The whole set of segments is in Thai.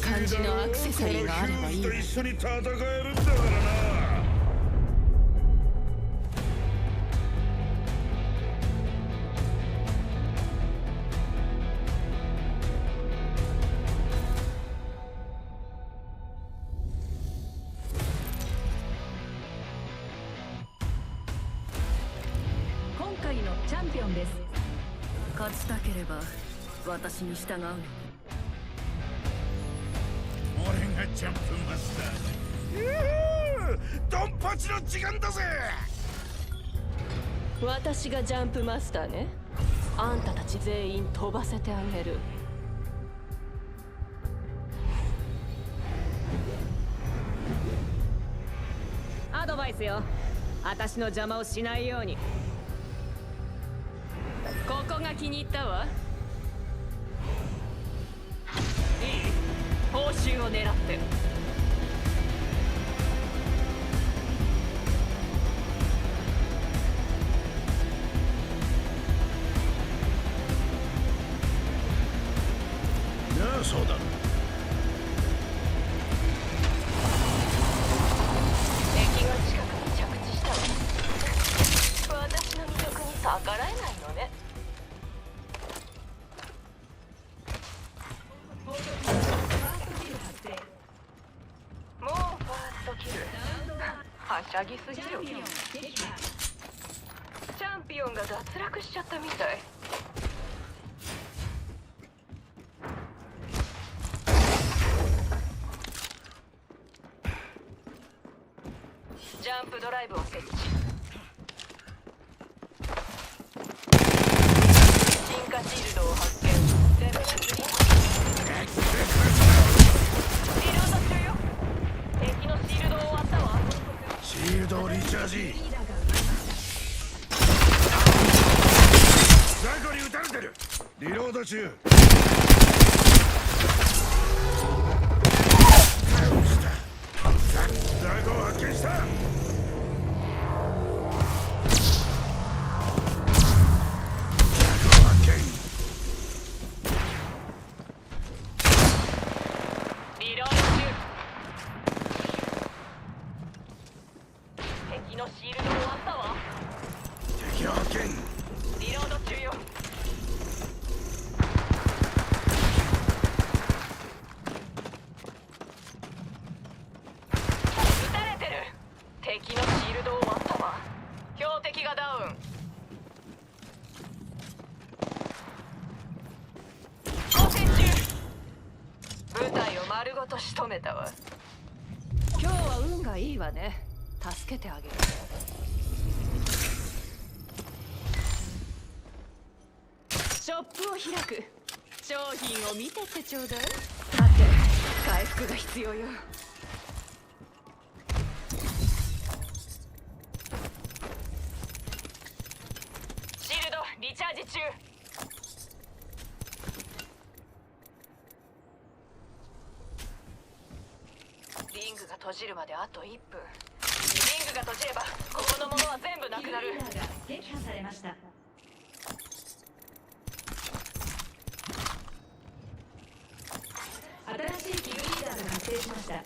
感じのアクセサリーがあればいいと一緒に戦えるんだからな今回のチャンピオンです。勝ちたければ私に従う私がジャンプマスターね。あんたたち全員飛ばせてあげる。アドバイスよ。私の邪魔をしないように。ここが気に入ったわ。いい。報酬を狙って。が脱落しちゃったみたい。のシールドを割ったわ。敵発見リロード中よ撃たれてる敵のシールドを割ったわ標的がダウン交戦中部隊を丸ごと仕留めたわ今日は運がいいわね助けてあげるショップを開く商品を見てってちょうだい待って回復が必要よシールドリチャージ中。リングが閉じるまであと1分。リングが閉じればここのものは全部なくなる。撃破されました新しいキルリーダーが発生しました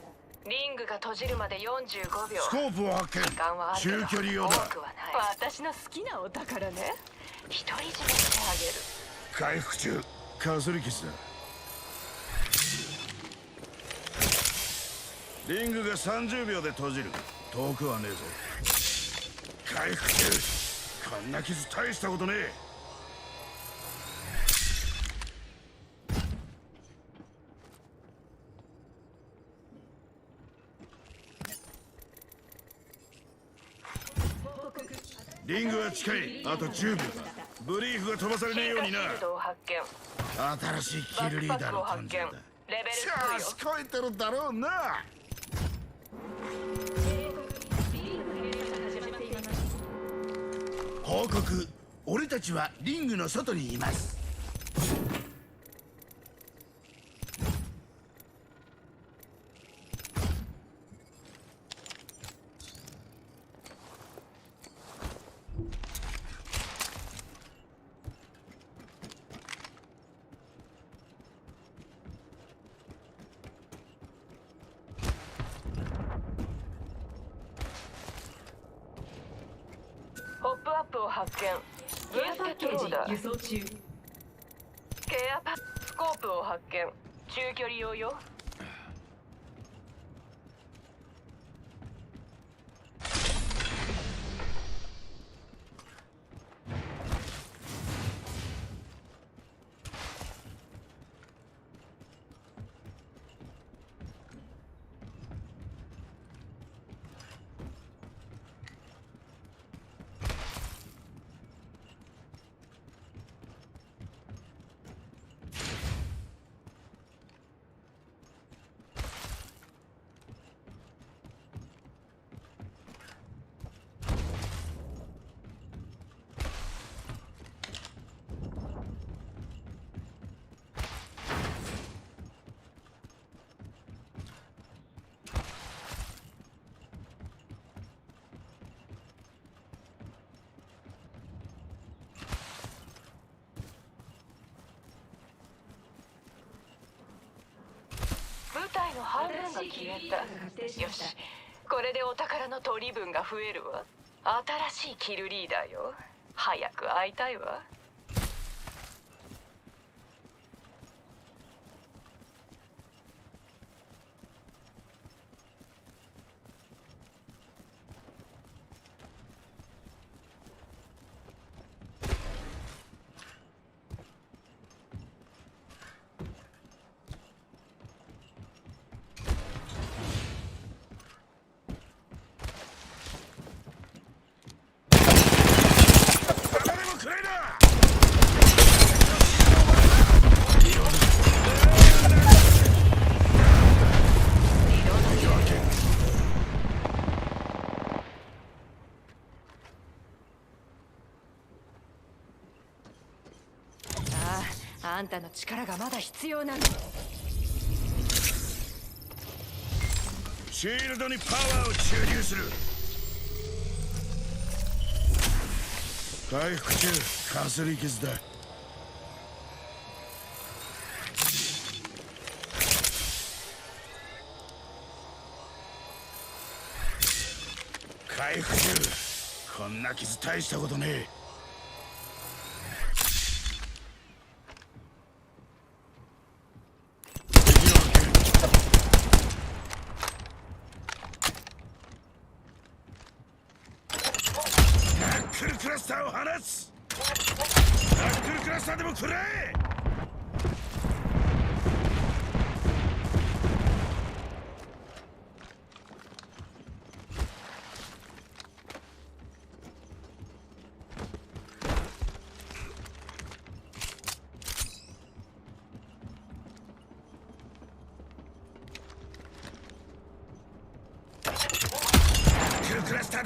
リングが閉じるまで45秒。スコープを発見。時間は中距離用だ。多くはない。私の好きなお宝ね独り占めしてあげる。回復中。かすり傷だ。リングが30秒で閉じる。遠くはねえぞ。回復中。こんな傷大したことねえリングは近い。あと10秒だ。ブリーフが飛ばされねえようにな。新しいキルリーダーの誕生だ。し2よゃし超えてるだろうな。報告。俺たちはリングの外にいます。ジだ部隊の半分が消えた。よし。これでお宝の取り分が増えるわ。新しいキルリーダーよ。早く会いたいわ誰もくれなあんたの力がまだ必要なの。シールドにパワーを注入する。回復中かすり傷だ。回復中こんな傷大したことねえ。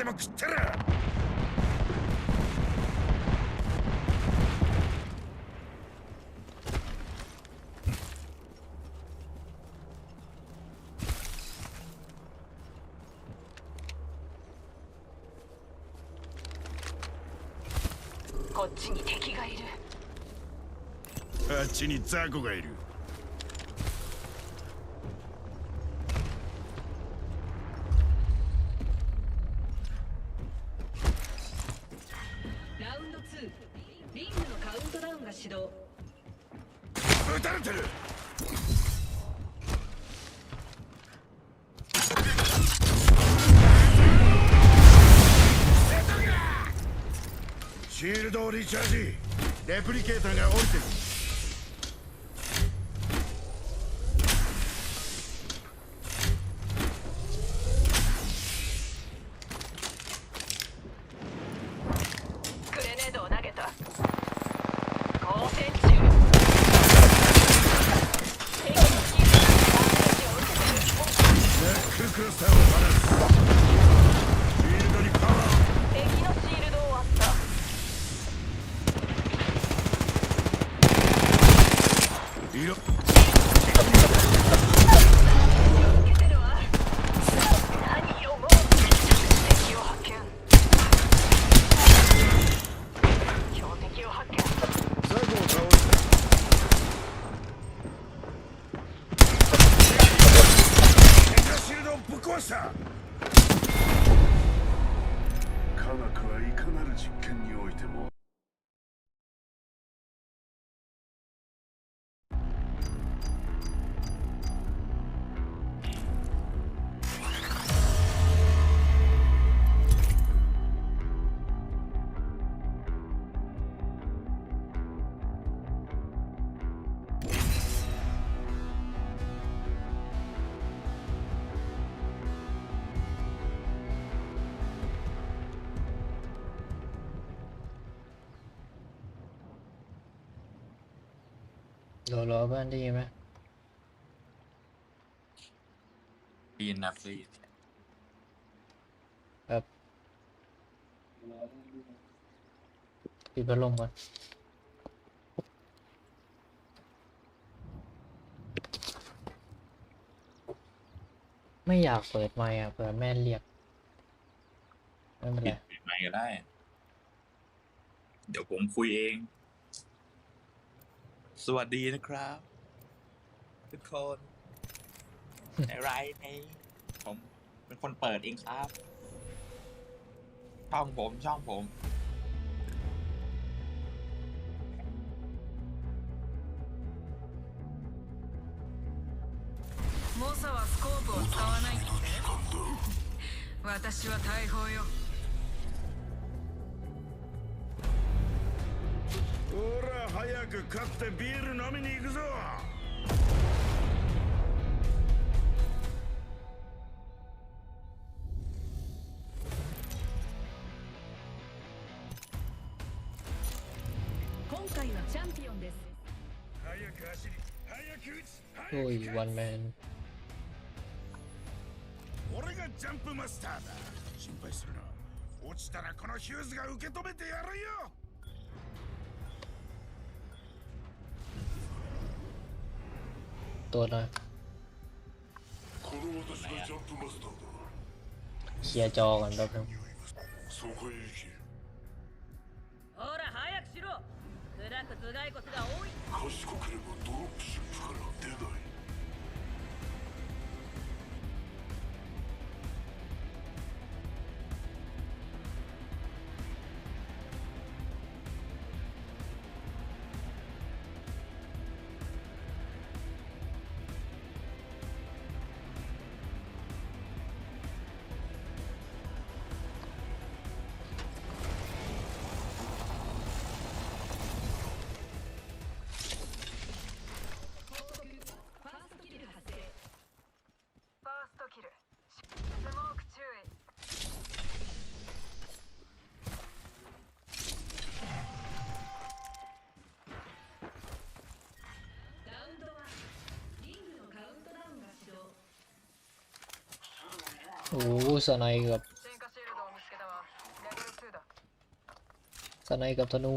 まくってらこっちに敵がいる。あっちに雑魚がいる。シールドをリチャージ。レプリケーターが降りてる。sir! รอรอเพื่อนได้ยินไหมปีนนะฟรีครับปิดพัดลมก่อนไม่อยากเปิดไมค์อะเผื่อแม่เรียกไม่เป็นปิไรดปิดไมค์ก็ได้ เดี๋ยวผมคุยเอง สวัสดีนะครับ ทุกคน ในไรในผมเป็นคนเปิดเองครับ ช่องผมช่องผม 猛者はスコープを使わないって私は大砲よ く勝ってビール飲みに行くぞ。Oi, one man. 俺がジャンプマスターだ。心配するな。落ちたらこのヒューズが受け止めてやるよ。 ตัวหน่อย この私がジャンプマスターだ เคลียร์จอก่อนแป๊บนึง そこへ行けほら早くしろ砕く頭蓋骨が多い賢ければドロップシッ โอ้สไนกับสไนกับธนู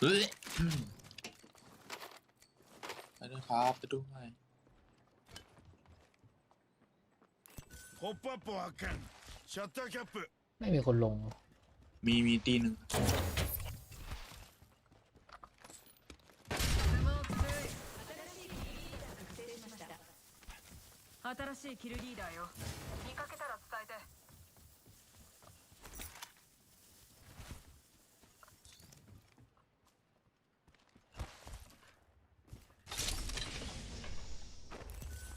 เฮ้ยไปด้วยครับไปด้วย Hoppa på hacken! シャッターキャップ ไม่มีคนลง มีมีตีหนึ่ง スモーク注意新しいキルリーダーよ見かけたら伝えて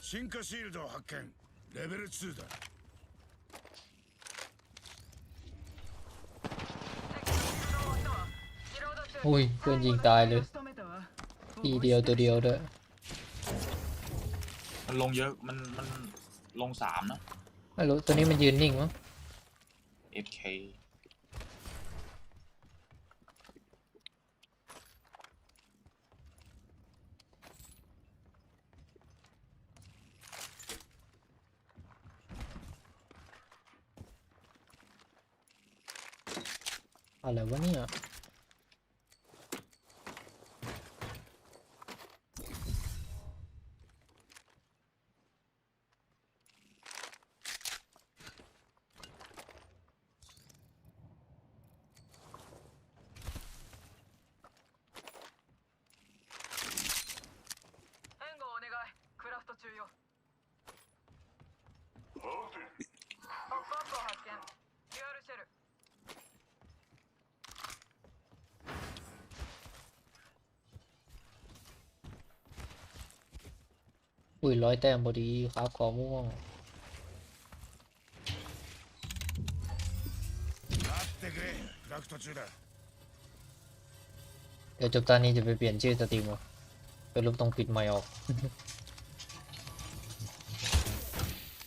進化シールドを発見レベル2だ อุ้ยเพื่อนยิงตายเลยทีเดียวตัวเดียวด้วยมันลงเยอะ มัน มันลงสามนะไม่รู้ตัวนี้มันยืนนิ่งมั้ง FK อะไรวะเนี่ย อุ้ยร้อยแต้มพอดีครับขอม่วงเดี๋ยวจบตอนนี้จะไปเปลี่ยนชื่อสตรีมอะเป็นรูปตรงปิดไมค์ออก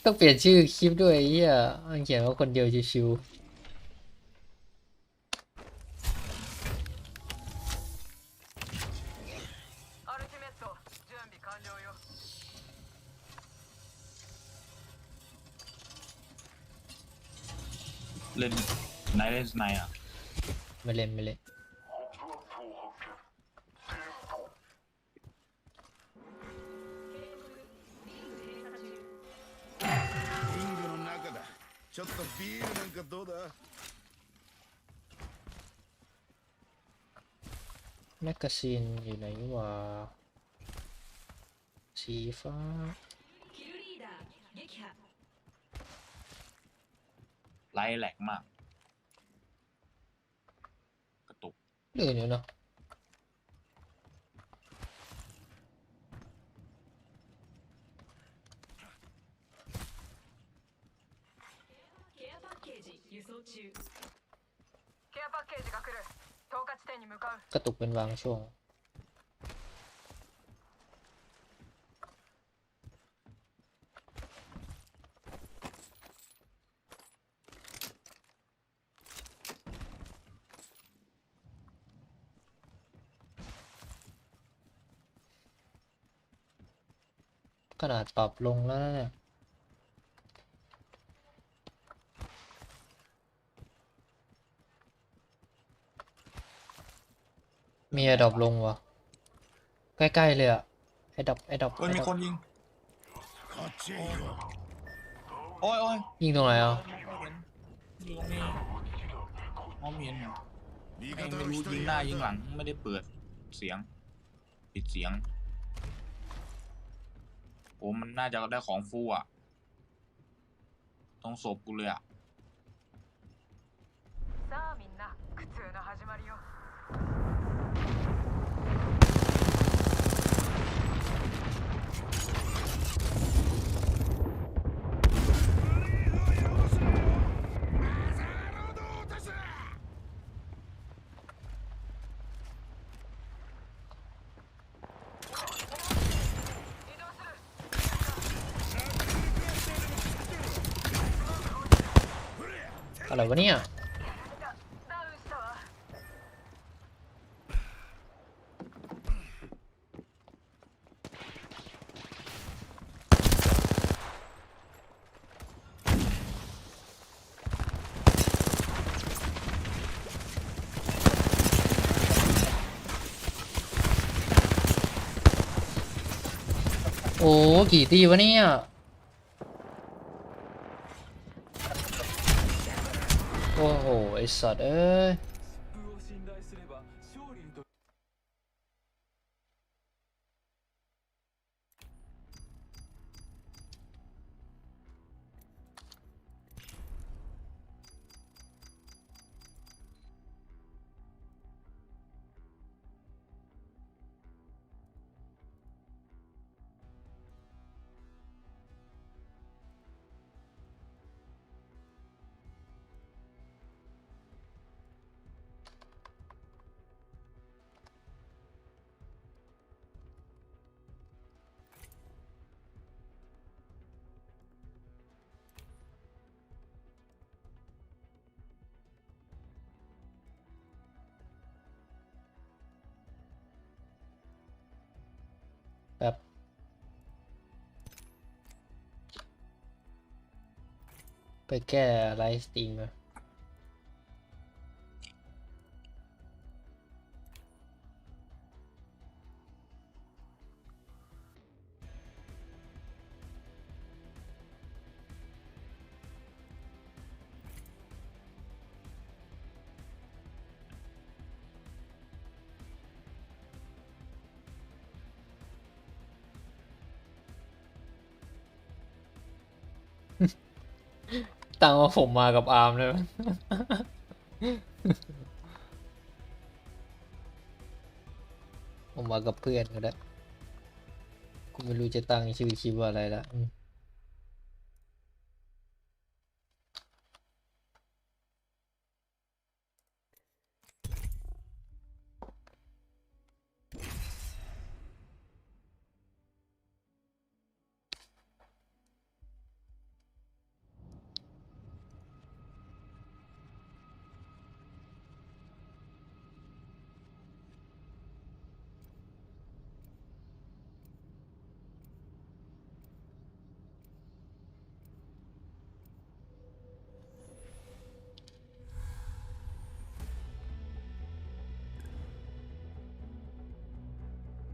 ต้องเปลี่ยนชื่อคลิปด้วยเฮียมันเขียนว่าคนเดียวชิว ไหนเล่นไหนอ่ะ ๆไม่เล่นไม่เล่น リングの中だちょっとビールなんかどうだ แมกกาซีนอยู่ไหนวะสีฟ้า ไลท์แหลกมาก ก เดินี่เนะกระตุกเป็นวางช่วง ขนาดาษปรับลงแล้วเนี่ยมีไอ้ดอปลงวะใกล้ๆเลยอะไอ้ดอปไอ้ดอปเฮ้ยมีคนยิง โอ้ยโอ้ยยิงตรงไหนอะยิมองไม่เห็นเหรอไม่รู้ยิงหน้ายิงหลังไม่ได้เปิดเสียง ปิดเสียง ผมมันน่าจะได้ของฟูอะต้องศพกูเลยอะ อะไรวะเนี่ยโอ้กี่ตีวะเนี่ย สัตว์เอ้ย ไปแตังว่าผมมากับอาร์มเลยผมมากับเพื่อนก็ได้ กูไม่รู้จะตั้งชื่อคลิปว่าอะไรละ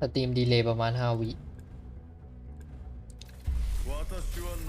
สตรีมดีเลย์ประมาณ 5 วิ私は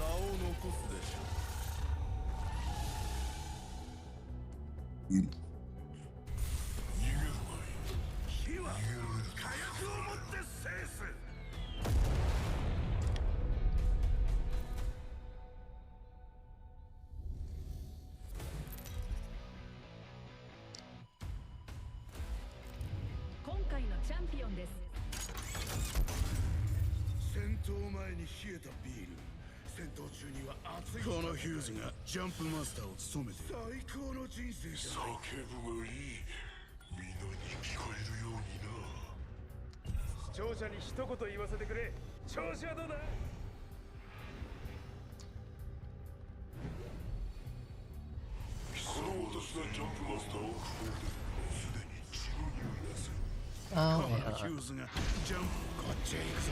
プマスターを務めて最高の人生だ叫ぶがいいみんなに聞こえるようにな。視聴者に一言言わせてくれ。調子はどうだ？この私がジャンプマスターを不法ですでに血の匂いがする。ああヒューズがジャンプこっちへ行くぞ。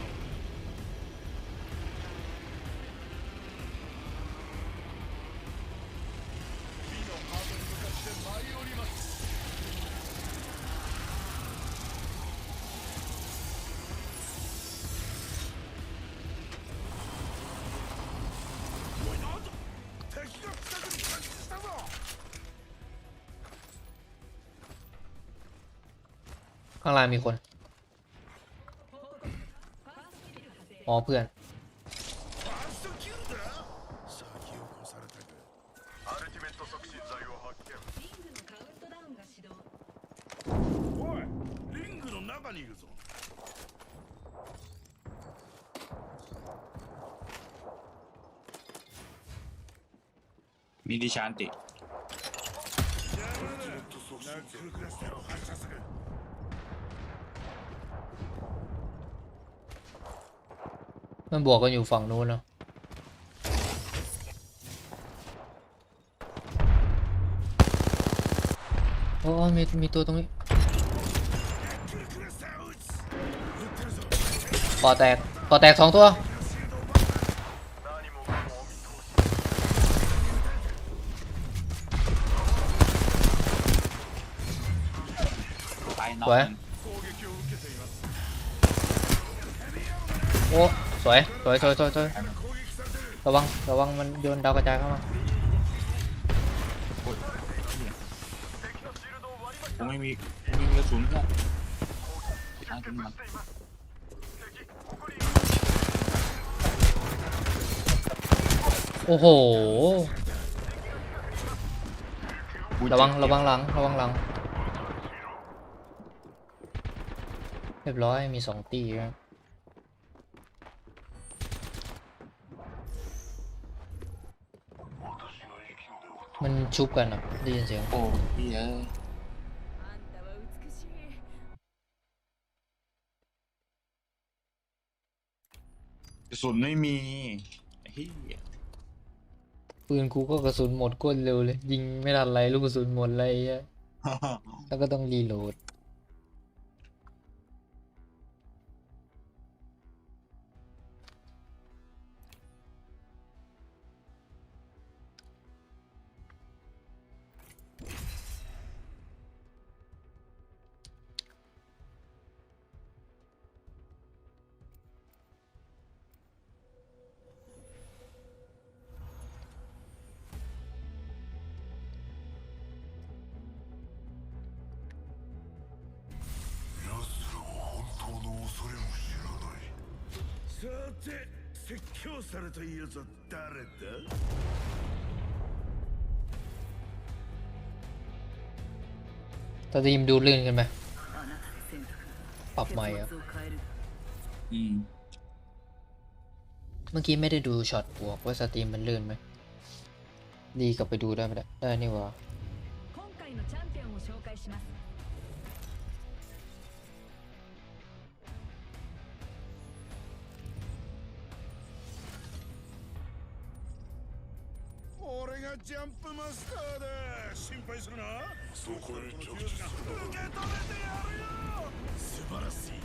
างล่างมีคน อ๋อเพื่อนมีดิชานติ มันบวกกันอยู่ฝั่งนู้นเนาะโอ้มีมีตัวตรงนี้ปอแตกปอแตกสองตัว ไปนอน โอ้ สวยสวยสวยสวยสวยระวังระวังมันโยนดาวกระจายเข้ามาผมไม่มีไม่มีกระสุนก็อาโอ้โห ระวังระวังหลังระวังหลัง เรียบร้อยมีสองตีครับันชุบกันนะได้ยินเสียงโอ้ยกระสุนไม่มีเฮียปืนกูก็กระสุนหมดก้นเร็วเลย ยิงไม่ทันไรลูกกระสุนหมดไรแล้วก็ต้องรีโหลด さて説教されたいやつは誰だ ตอนทีมดูลื่นกันไหม あなたの選択 ปรับใหม่ が อ่ะ 結末を変える อืม เมื่อกี้ไม่ได้ดูช็อตบวกว่าสตรีมมันลื่นไหมดีกลับไปดูได้ไหมได้ได้นี่หว่า 今回のチャンピオンを紹介します 俺がジャンプマスターだ心配するなそこへ着地する受け止めてやるよ素晴らしい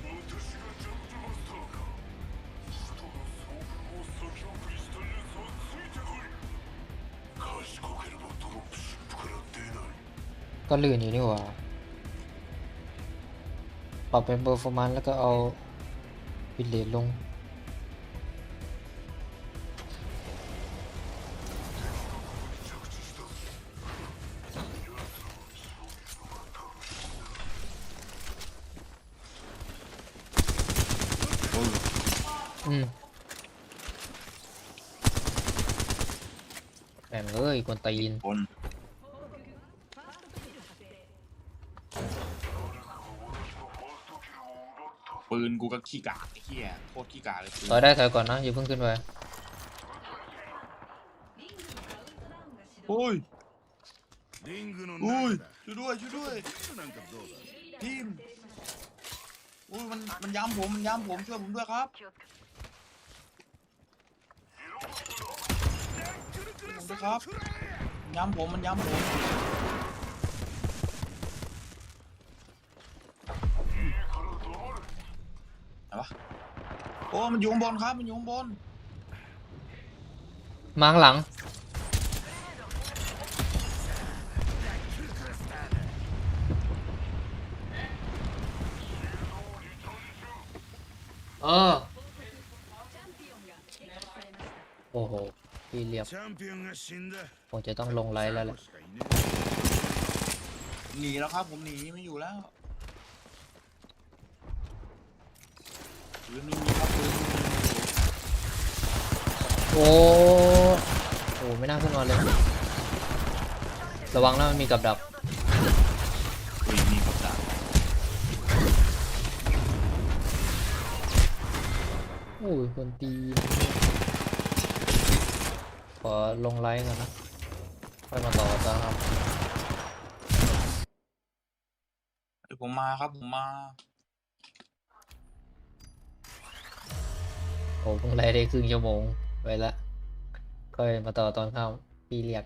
私がジャンプマスターか人の総風を先送りした奴はついてこい賢ければドロップシップから出ない ก็ลื่นอยู่นี่หว่า ปรับเป็นเปอร์ฟอร์มานซ์แล้วก็เอาบิตเรทลง ตีน คนปืนกูก็ขี้กากไอ้เหี้ยโคตรขี้กากเลยปืน ถอยได้ถอยก่อนนะอย่าเพิ่งขึ้นไป โอ้ย リングの อุ้ย 中だ ช่วยด้วยช่วยด้วย なんかどうだ ทีมอุ้ยมันมันย้ำผมมันย้ำผมช่วยผมด้วยครับช่วยผมด้วยครับมัน ย้ำผม มันย้ำผมไหนวะโอ้ มันอยู่ข้างบนครับ มันอยู่ข้างบน มาข้างหลัง เออ โอ้โห พี่เรียบผมจะต้องลงไลท์แล้วแหละหนีแล้วครับผมหนีไม่อยู่แล้วปืนมีครับปืนโอ้โหไม่น่าขึ้นนอนเลย ระวังนะมันมีกับดักปืนมีกับดักโอ้ยคนตี อลงไลฟ์ก่อนนะค่อยมาต่อตาครับเดี๋ยวผมมาครับผมมาโอ้เพิ่งไลฟ์ได้ครึ่งชั่วโมงไปละค่อยมาต่อตอนเข้าพี่เรียก